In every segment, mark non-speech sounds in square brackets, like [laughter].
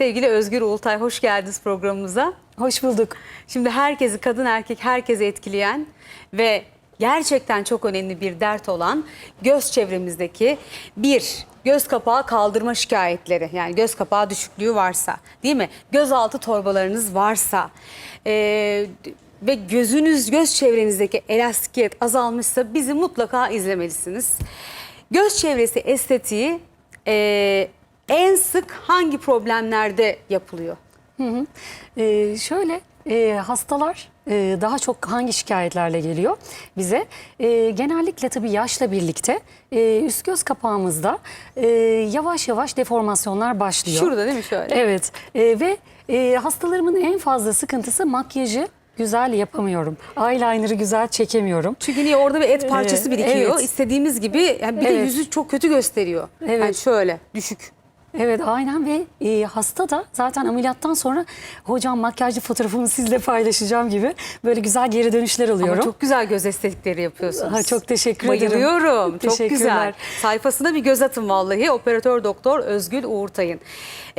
Sevgili Özgür Ulutay hoş geldiniz programımıza. Hoş bulduk. Şimdi herkesi kadın erkek herkesi etkileyen ve gerçekten çok önemli bir dert olan göz çevremizdeki bir göz kapağı kaldırma şikayetleri yani göz kapağı düşüklüğü varsa değil mi? Gözaltı torbalarınız varsa eee, ve gözünüz göz çevrenizdeki elastikiyet azalmışsa bizi mutlaka izlemelisiniz. Göz çevresi estetiği eee, en sık hangi problemlerde yapılıyor? Ee, şöyle e, hastalar e, daha çok hangi şikayetlerle geliyor bize? E, genellikle tabii yaşla birlikte e, üst göz kapağımızda e, yavaş yavaş deformasyonlar başlıyor. Şurada değil mi şöyle? Evet e, ve e, hastalarımın en fazla sıkıntısı makyajı güzel yapamıyorum. Eyeliner'ı güzel çekemiyorum. Çünkü niye orada bir et parçası Ee, birikiyor. evet. İstediğimiz gibi yani bir de Evet. yüzü çok kötü gösteriyor. Evet. Yani şöyle düşük. Evet aynen ve e, hasta da zaten ameliyattan sonra hocam makyajlı fotoğrafımı sizle paylaşacağım gibi böyle güzel geri dönüşler alıyorum. Ama çok güzel göz estetikleri yapıyorsunuz. Ha, çok teşekkür ederim. Bayılıyorum. Çok güzel. Sayfasına bir göz atın vallahi. Operatör doktor Özgül Uğurtay'ın.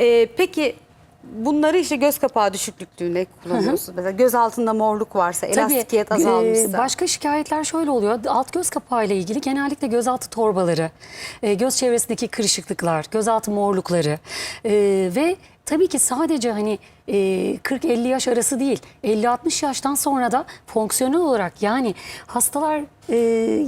Ee, peki bunları işte göz kapağı düşüklüğünde kullanıyorsunuz. Mesela göz altında morluk varsa, elastikiyet Tabii, azalmışsa. e, başka şikayetler şöyle oluyor. Alt göz kapağı ile ilgili genellikle gözaltı torbaları, e, göz çevresindeki kırışıklıklar, gözaltı morlukları e, ve tabii ki sadece hani e, 40-50 yaş arası değil, 50-60 yaştan sonra da fonksiyonel olarak yani hastalar, e,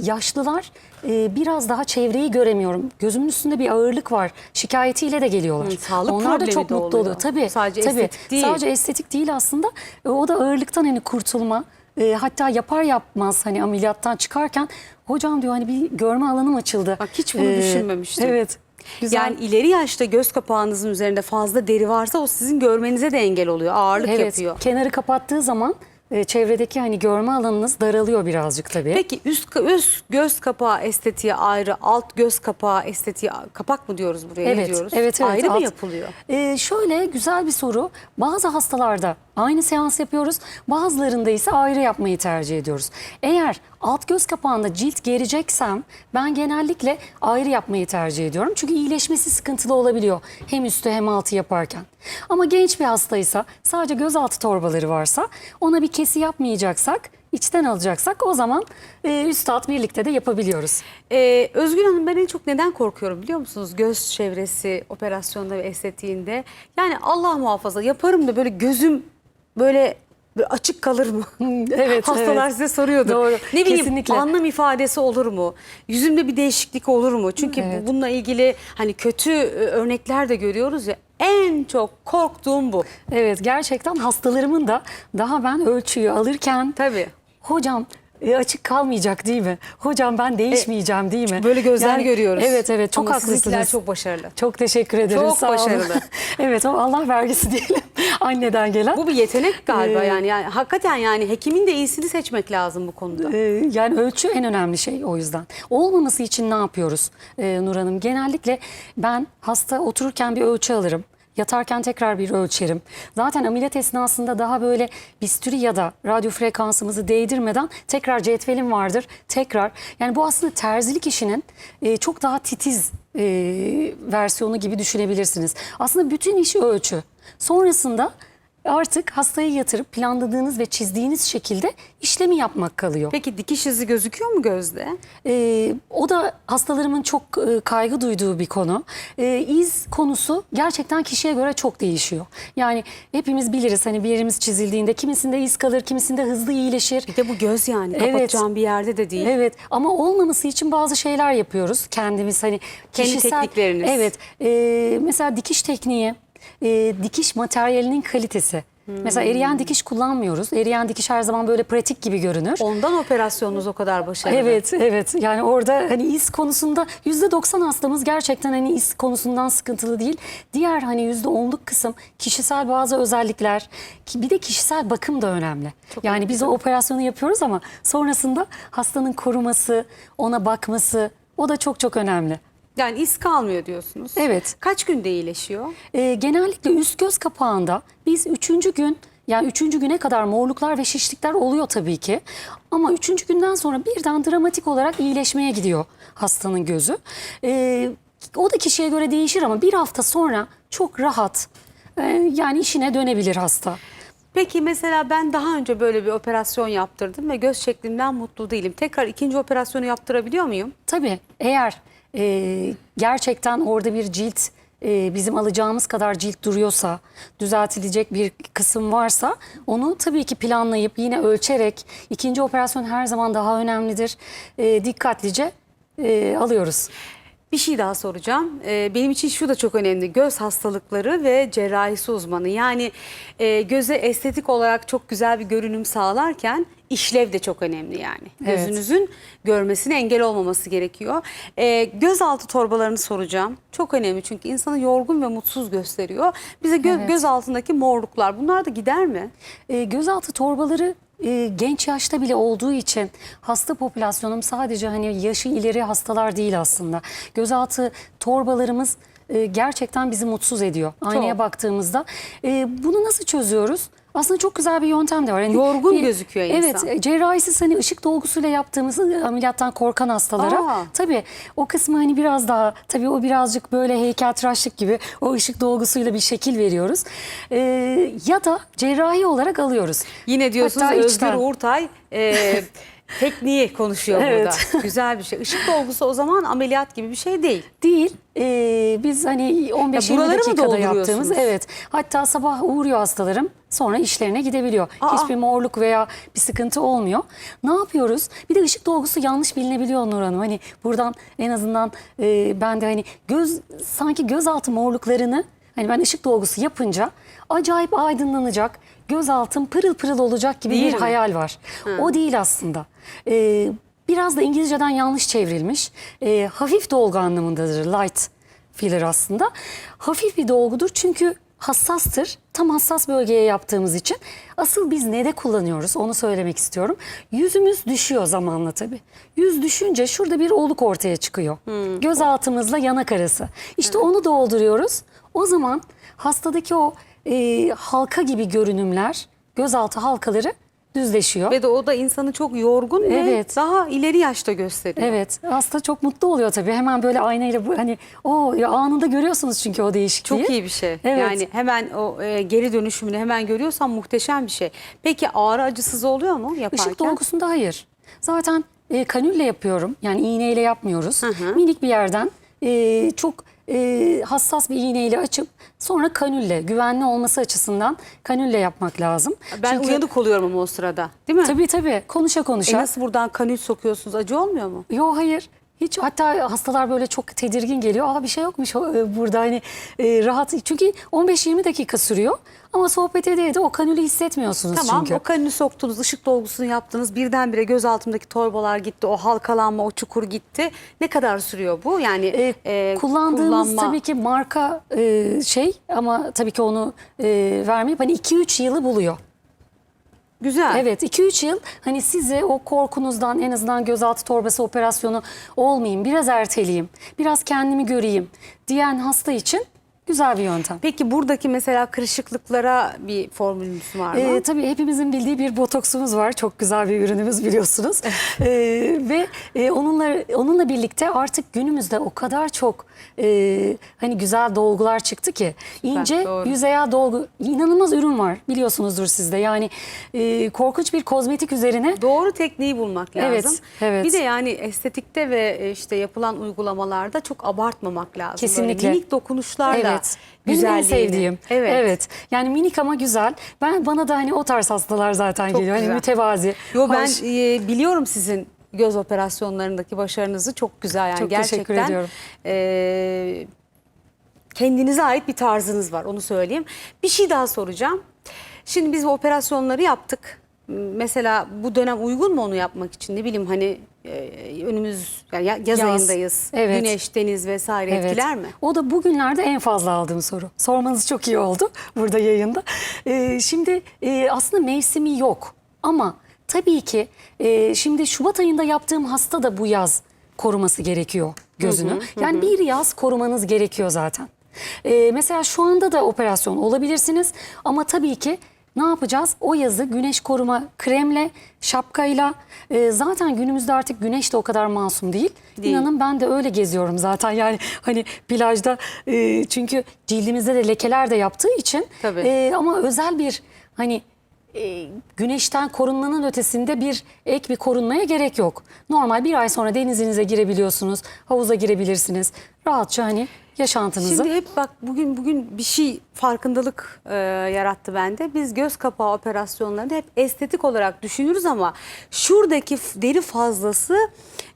yaşlılar e, biraz daha çevreyi göremiyorum. Gözümün üstünde bir ağırlık var. Şikayetiyle de geliyorlar. Hı, sağlık Onlar da çok de mutlu oluyor. oluyor. Tabii. Sadece tabii. estetik değil. Sadece estetik değil aslında. E, O da ağırlıktan hani kurtulma. E, hatta yapar yapmaz hani ameliyattan çıkarken hocam diyor hani bir görme alanım açıldı. E, Bak hiç bunu düşünmemiştim. Evet. Güzel. Yani ileri yaşta göz kapağınızın üzerinde fazla deri varsa o sizin görmenize de engel oluyor. Ağırlık evet. yapıyor. Kenarı kapattığı zaman e, çevredeki hani görme alanınız daralıyor birazcık tabii. Peki üst, üst göz kapağı estetiği ayrı, alt göz kapağı estetiği kapak mı diyoruz buraya? Ne Evet, diyoruz? evet, evet. Ayrı mı Alt- yapılıyor? Ee, şöyle güzel bir soru. Bazı hastalarda aynı seans yapıyoruz. Bazılarında ise ayrı yapmayı tercih ediyoruz. Eğer alt göz kapağında cilt gereceksem ben genellikle ayrı yapmayı tercih ediyorum. Çünkü iyileşmesi sıkıntılı olabiliyor. Hem üstü hem altı yaparken. Ama genç bir hastaysa sadece gözaltı torbaları varsa ona bir kesi yapmayacaksak içten alacaksak o zaman e, üst alt birlikte de yapabiliyoruz. Ee, Özgür Hanım ben en çok neden korkuyorum biliyor musunuz? Göz çevresi operasyonda ve estetiğinde. Yani Allah muhafaza yaparım da böyle gözüm böyle, böyle açık kalır mı? [laughs] evet, Hastalar evet. size soruyordu. Doğru, Ne bileyim kesinlikle. anlam ifadesi olur mu? Yüzümde bir değişiklik olur mu? Çünkü Evet. bununla ilgili hani kötü e, örnekler de görüyoruz ya. En çok korktuğum bu. Evet gerçekten hastalarımın da daha ben ölçüyü alırken Tabii. hocam e, açık kalmayacak değil mi? Hocam ben değişmeyeceğim değil mi? Böyle gözler Yani, görüyoruz. Evet evet çok Ama haklısınız. çok başarılı. Çok teşekkür ederim. Çok sağ olun. başarılı. [laughs] evet o Allah vergisi diyelim [laughs] anneden gelen. Bu bir yetenek galiba Ee, yani. yani. Hakikaten yani hekimin de iyisini seçmek lazım bu konuda. Ee, yani ölçü en önemli şey o yüzden. Olmaması için ne yapıyoruz ee, Nur Hanım? Genellikle ben hasta otururken bir ölçü alırım. Yatarken tekrar bir ölçerim. Zaten ameliyat esnasında daha böyle bisturi ya da radyo frekansımızı değdirmeden tekrar cetvelim vardır. Tekrar yani bu aslında terzilik işinin e, çok daha titiz e, versiyonu gibi düşünebilirsiniz. Aslında bütün iş ölçü. Sonrasında artık hastayı yatırıp planladığınız ve çizdiğiniz şekilde işlemi yapmak kalıyor. Peki dikiş izi gözüküyor mu gözde? Ee, o da hastalarımın çok e, kaygı duyduğu bir konu. Ee, iz konusu gerçekten kişiye göre çok değişiyor. Yani hepimiz biliriz hani bir yerimiz çizildiğinde kimisinde iz kalır, kimisinde hızlı iyileşir. Bir de bu göz yani. Evet. Kapatacağım bir yerde de değil. Evet ama olmaması için bazı şeyler yapıyoruz kendimiz hani Kendi teknikleriniz. Evet e, mesela dikiş tekniği, e, dikiş materyalinin kalitesi. Mesela eriyen dikiş kullanmıyoruz. Eriyen dikiş her zaman böyle pratik gibi görünür. Ondan operasyonunuz o kadar başarılı. Evet, evet. Yani orada hani iz konusunda yüzde 90 hastamız gerçekten hani iz konusundan sıkıntılı değil. Diğer hani yüzde onluk kısım kişisel bazı özellikler, ki bir de kişisel bakım da önemli. yani biz o operasyonu yapıyoruz ama sonrasında hastanın koruması, ona bakması o da çok çok önemli. Yani iz kalmıyor diyorsunuz. Evet. Kaç günde iyileşiyor? Ee, genellikle üst göz kapağında biz üçüncü gün yani üçüncü güne kadar morluklar ve şişlikler oluyor tabii ki. Ama üçüncü günden sonra birden dramatik olarak iyileşmeye gidiyor hastanın gözü. Ee, o da kişiye göre değişir ama bir hafta sonra çok rahat, e, yani işine dönebilir hasta. Peki mesela ben daha önce böyle bir operasyon yaptırdım ve göz şeklimden mutlu değilim. Tekrar ikinci operasyonu yaptırabiliyor muyum? Tabii eğer e, gerçekten orada bir cilt e, bizim alacağımız kadar cilt duruyorsa, düzeltilecek bir kısım varsa onu tabii ki planlayıp yine ölçerek ikinci operasyon her zaman daha önemlidir. E, dikkatlice e, alıyoruz. Bir şey daha soracağım. Ee, benim için şu da çok önemli. Göz hastalıkları ve cerrahisi uzmanı. Yani e, göze estetik olarak çok güzel bir görünüm sağlarken işlev de çok önemli yani. Evet. Gözünüzün görmesine engel olmaması gerekiyor. Ee, gözaltı torbalarını soracağım. Çok önemli çünkü insanı yorgun ve mutsuz gösteriyor. Bize gö- Evet. göz altındaki morluklar bunlar da gider mi? E, gözaltı torbaları e, genç yaşta bile olduğu için hasta popülasyonum sadece hani yaşı ileri hastalar değil aslında. Gözaltı torbalarımız e, gerçekten bizi mutsuz ediyor. Aynaya Çok. baktığımızda. E, bunu nasıl çözüyoruz? Aslında çok güzel bir yöntem de var. Hani Yorgun bir- gözüküyor Evet, insan. e, cerrahisiz hani ışık dolgusuyla yaptığımız e, ameliyattan korkan hastalara Aa. tabii o kısmı hani biraz daha tabii o birazcık böyle heykeltıraşlık gibi o ışık dolgusuyla bir şekil veriyoruz. E, ya da cerrahi olarak alıyoruz. Yine diyorsunuz Hatta Özgür içten. Uğurtay e, [laughs] tekniği konuşuyor Evet. burada. [laughs] Güzel bir şey. Işık dolgusu o zaman ameliyat gibi bir şey değil. Değil. Ee, biz hani 15-20 Ya buraları mı dakikada dolduruyorsunuz? yaptığımız evet. Hatta sabah uğruyor hastalarım sonra işlerine gidebiliyor. Aa. Hiçbir morluk veya bir sıkıntı olmuyor. Ne yapıyoruz? Bir de ışık dolgusu yanlış bilinebiliyor Nur Hanım. Hani buradan en azından e, ben de hani göz sanki gözaltı morluklarını hani ben ışık dolgusu yapınca acayip aydınlanacak. Gözaltım pırıl pırıl olacak gibi Değil bir mi? hayal var. O değil aslında. Ee, biraz da İngilizceden yanlış çevrilmiş. Ee, hafif dolgu anlamındadır light filler aslında. Hafif bir dolgudur çünkü hassastır. Tam hassas bölgeye yaptığımız için. Asıl biz ne de kullanıyoruz onu söylemek istiyorum. Yüzümüz düşüyor zamanla tabii. Yüz düşünce şurada bir oluk ortaya çıkıyor. Göz altımızla yanak arası. İşte onu dolduruyoruz. O zaman hastadaki o e, halka gibi görünümler, gözaltı halkaları düzleşiyor. Ve de o da insanı çok yorgun ve Evet. daha ileri yaşta gösteriyor. Evet, hasta çok mutlu oluyor tabii. Hemen böyle aynayla bu hani o anında görüyorsunuz çünkü o değişikliği. Çok iyi bir şey. Evet. Yani hemen o e, geri dönüşümünü hemen görüyorsan muhteşem bir şey. Peki ağrı acısız oluyor mu yaparken? Işık dolgusunda hayır. Zaten e, kanülle yapıyorum. Yani iğneyle yapmıyoruz. Hı hı. Minik bir yerden e, çok e, hassas bir iğneyle açıp sonra kanülle güvenli olması açısından kanülle yapmak lazım. Ben Çünkü- uyanık oluyorum ama o sırada. Değil mi? Tabii tabii konuşa E konuşa. nasıl buradan kanül sokuyorsunuz? Acı olmuyor mu? Yok hayır. Hiç hatta hastalar böyle çok tedirgin geliyor. Aa bir şey yokmuş e, burada hani e, rahat. Çünkü 15-20 dakika sürüyor. Ama sohbet ede de o kanülü hissetmiyorsunuz Tamam çünkü. o kanülü soktunuz, ışık dolgusunu yaptınız. Birdenbire göz altımdaki torbalar gitti, o halkalanma, o çukur gitti. Ne kadar sürüyor bu? Yani E, e, kullandığımız kullanma- tabii ki marka e, şey ama tabii ki onu e, vermeyip hani 2-3 yılı buluyor. Güzel. Evet 2-3 yıl hani size o korkunuzdan en azından gözaltı torbası operasyonu olmayayım biraz erteleyeyim biraz kendimi göreyim diyen hasta için güzel bir yöntem. Peki buradaki mesela kırışıklıklara bir formülünüz var mı? Ee, tabii hepimizin bildiği bir botoksumuz var. Çok güzel bir ürünümüz biliyorsunuz. [laughs] Ee, ve e, onunla onunla birlikte artık günümüzde o kadar çok e, hani güzel dolgular çıktı ki ince doğru. yüzeye dolgu inanılmaz ürün var biliyorsunuzdur sizde. Yani e, korkunç bir kozmetik üzerine Doğru tekniği bulmak lazım. Evet, evet. Bir de yani estetikte ve e, işte yapılan uygulamalarda çok abartmamak lazım. Böyle Kesinlikle. minik dokunuşlarla Evet. Benim en güzelliğini. sevdiğim. Evet. Yani minik ama güzel. Ben bana da hani o tarz hastalar zaten Çok geliyor. Hani güzel. mütevazi. Yo ben hoş. e, biliyorum sizin göz operasyonlarındaki başarınızı çok güzel yani Çok gerçekten. teşekkür ediyorum. e, kendinize ait bir tarzınız var onu söyleyeyim. Bir şey daha soracağım. Şimdi biz bu operasyonları yaptık. Mesela bu dönem uygun mu onu yapmak için? Ne bileyim hani önümüz yani ya- yaz, Yaz, ayındayız. evet. Güneş, deniz vesaire Evet. etkiler mi? O da bugünlerde en fazla aldığım soru. Sormanız çok iyi oldu [laughs] burada yayında. Ee, şimdi e, aslında mevsimi yok ama tabii ki e, şimdi Şubat ayında yaptığım hasta da bu yaz koruması gerekiyor gözünü. yani bir yaz korumanız gerekiyor zaten. Ee, mesela şu anda da operasyon olabilirsiniz ama tabii ki Ne yapacağız? O yazı güneş koruma kremle, şapkayla e, zaten günümüzde artık güneş de o kadar masum değil. Değil. İnanın ben de öyle geziyorum zaten [laughs] yani hani plajda e, çünkü cildimizde de lekeler de yaptığı için Tabii. e, ama özel bir hani e, güneşten korunmanın ötesinde bir ek bir korunmaya gerek yok. Normal bir ay sonra denizinize girebiliyorsunuz, havuza girebilirsiniz. Rahatça hani yaşantınızı. Şimdi hep bak bugün bugün bir şey farkındalık e, yarattı bende. Biz göz kapağı operasyonlarını hep estetik olarak düşünürüz ama şuradaki deri fazlası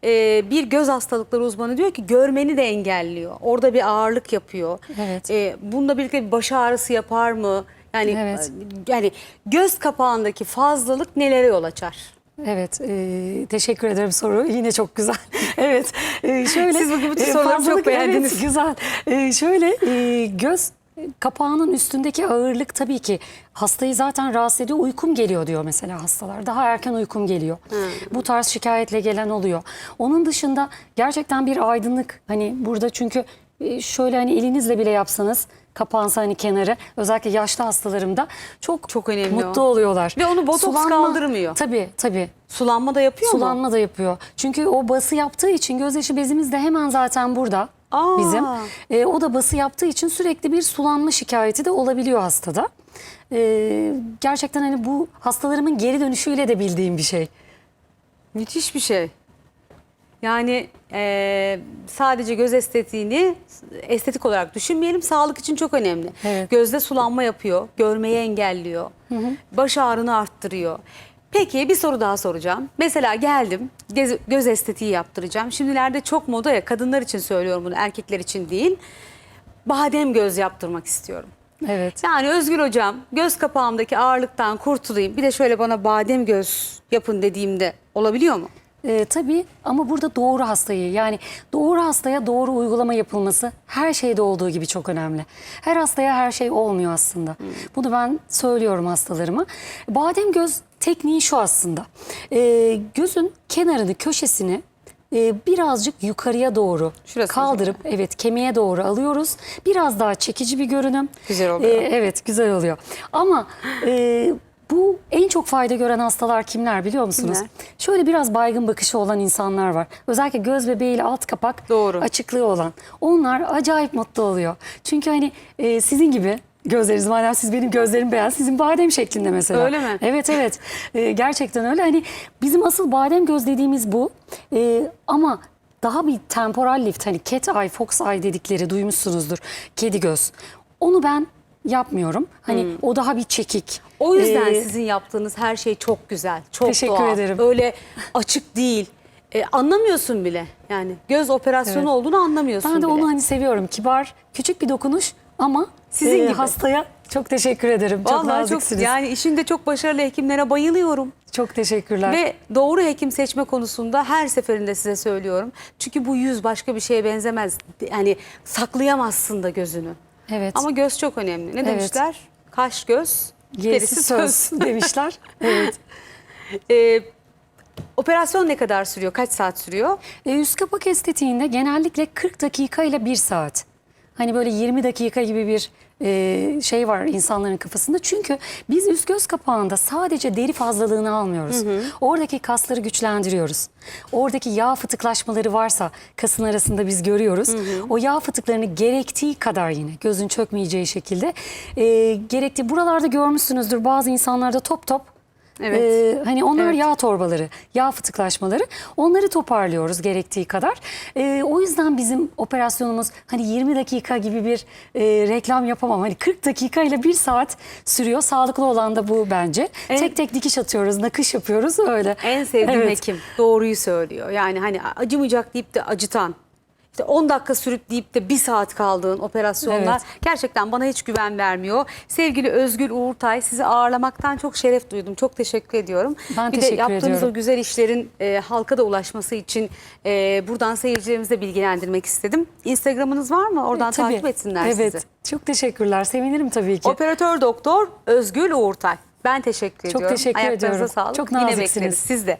e, bir göz hastalıkları uzmanı diyor ki görmeni de engelliyor. Orada bir ağırlık yapıyor. Evet. E, bununla birlikte bir baş ağrısı yapar mı? Yani Evet. e, yani göz kapağındaki fazlalık nelere yol açar? Evet, e, teşekkür ederim soru. [laughs] Yine çok güzel. [laughs] evet, e, şöyle. Siz bugün bütün e, soruları çok beğendiniz. Evet, [laughs] güzel. E, şöyle, e, göz kapağının üstündeki ağırlık tabii ki hastayı zaten rahatsız ediyor. Uykum geliyor diyor mesela hastalar. Daha erken uykum geliyor. Bu tarz şikayetle gelen oluyor. Onun dışında gerçekten bir aydınlık. Hani burada çünkü e, şöyle hani elinizle bile yapsanız kapansa hani kenarı özellikle yaşlı hastalarımda çok Çok önemli mutlu o. oluyorlar. Ve onu botoks kaldırmıyor. Tabii tabii. Sulanma da yapıyor mu? Sulanma da yapıyor. Çünkü o bası yaptığı için gözyaşı bezimiz de hemen zaten burada Aa. bizim. E, o da bası yaptığı için sürekli bir sulanma şikayeti de olabiliyor hastada. E, gerçekten hani bu hastalarımın geri dönüşüyle de bildiğim bir şey. Müthiş bir şey. Yani eee, sadece göz estetiğini estetik olarak düşünmeyelim. Sağlık için çok önemli. Evet. Gözde sulanma yapıyor, görmeyi engelliyor, baş ağrını arttırıyor. Peki bir soru daha soracağım. Mesela geldim göz, göz estetiği yaptıracağım. Şimdilerde çok moda ya kadınlar için söylüyorum bunu erkekler için değil. Badem göz yaptırmak istiyorum. Evet. Yani Özgür hocam göz kapağımdaki ağırlıktan kurtulayım. Bir de şöyle bana badem göz yapın dediğimde olabiliyor mu? E, tabii ama burada doğru hastayı yani doğru hastaya doğru uygulama yapılması her şeyde olduğu gibi çok önemli. Her hastaya her şey olmuyor aslında. Bunu ben söylüyorum hastalarıma. Badem göz tekniği şu aslında. E, gözün kenarını köşesini e, birazcık yukarıya doğru Şurası kaldırıp evet kemiğe doğru alıyoruz. Biraz daha çekici bir görünüm. Güzel oluyor. E, evet güzel oluyor. Ama e, bu en çok fayda gören hastalar kimler biliyor musunuz? Kimler? Şöyle biraz baygın bakışı olan insanlar var. Özellikle göz bebeğiyle alt kapak Doğru. açıklığı olan. Onlar acayip mutlu oluyor. Çünkü hani e, sizin gibi gözleriniz madem siz benim gözlerim beyaz sizin badem şeklinde mesela. Öyle mi? Evet evet E, gerçekten öyle. Hani bizim asıl badem göz dediğimiz bu. E, ama daha bir temporal lift hani cat eye, fox eye dedikleri duymuşsunuzdur. Kedi göz. Onu ben yapmıyorum. Hani o daha bir çekik. Hmm. O yüzden E, sizin yaptığınız her şey çok güzel, çok Teşekkür doğal. ederim. Öyle açık değil. E, anlamıyorsun bile. Yani göz operasyonu Evet. olduğunu anlamıyorsun Ben de bile. onu hani seviyorum. Kibar, küçük bir dokunuş ama Sizin gibi. hastaya çok teşekkür ederim. çok Vallahi çok naziksiniz. yani işinde çok başarılı hekimlere bayılıyorum. Çok teşekkürler. Ve doğru hekim seçme konusunda her seferinde size söylüyorum. Çünkü bu yüz başka bir şeye benzemez. Yani saklayamazsın da gözünü. Evet. Ama göz çok önemli. Ne demişler? Kaş göz, gerisi söz [laughs] [laughs] demişler. Evet. E, operasyon ne kadar sürüyor? Kaç saat sürüyor? E, üst kapak estetiğinde genellikle 40 dakika ile 1 saat. Hani böyle 20 dakika gibi bir e, şey var insanların kafasında. Çünkü biz üst göz kapağında sadece deri fazlalığını almıyoruz. Oradaki kasları güçlendiriyoruz. Oradaki yağ fıtıklaşmaları varsa kasın arasında biz görüyoruz. O yağ fıtıklarını gerektiği kadar yine gözün çökmeyeceği şekilde e, gerektiği buralarda görmüşsünüzdür bazı insanlarda top top Evet. ee, hani onlar Evet. yağ torbaları, yağ fıtıklaşmaları. Onları toparlıyoruz gerektiği kadar. Ee, o yüzden bizim operasyonumuz hani 20 dakika gibi bir e, reklam yapamam. Hani 40 dakika ile 1 saat sürüyor. Sağlıklı olan da bu bence. En- Tek tek dikiş atıyoruz, nakış yapıyoruz öyle. En sevdiğim Evet. hekim doğruyu söylüyor. Yani hani acımayacak deyip de acıtan. İşte 10 dakika sürüp deyip de bir saat kaldığın operasyonlar Evet. gerçekten bana hiç güven vermiyor. Sevgili Özgül Uğurtay sizi ağırlamaktan çok şeref duydum. Çok teşekkür ediyorum. Ben bir de teşekkür yaptığınız ediyorum. o güzel işlerin e, halka da ulaşması için e, buradan seyircilerimizi de bilgilendirmek istedim. Instagram'ınız var mı? Oradan Tabii. takip etsinler evet. sizi. Çok teşekkürler. Sevinirim tabii ki. Operatör doktor Özgül Uğurtay. Ben teşekkür Çok ediyorum. teşekkür Ayaklarınıza ediyorum. sağlık. Çok Yine naziksiniz. bekleriz siz de.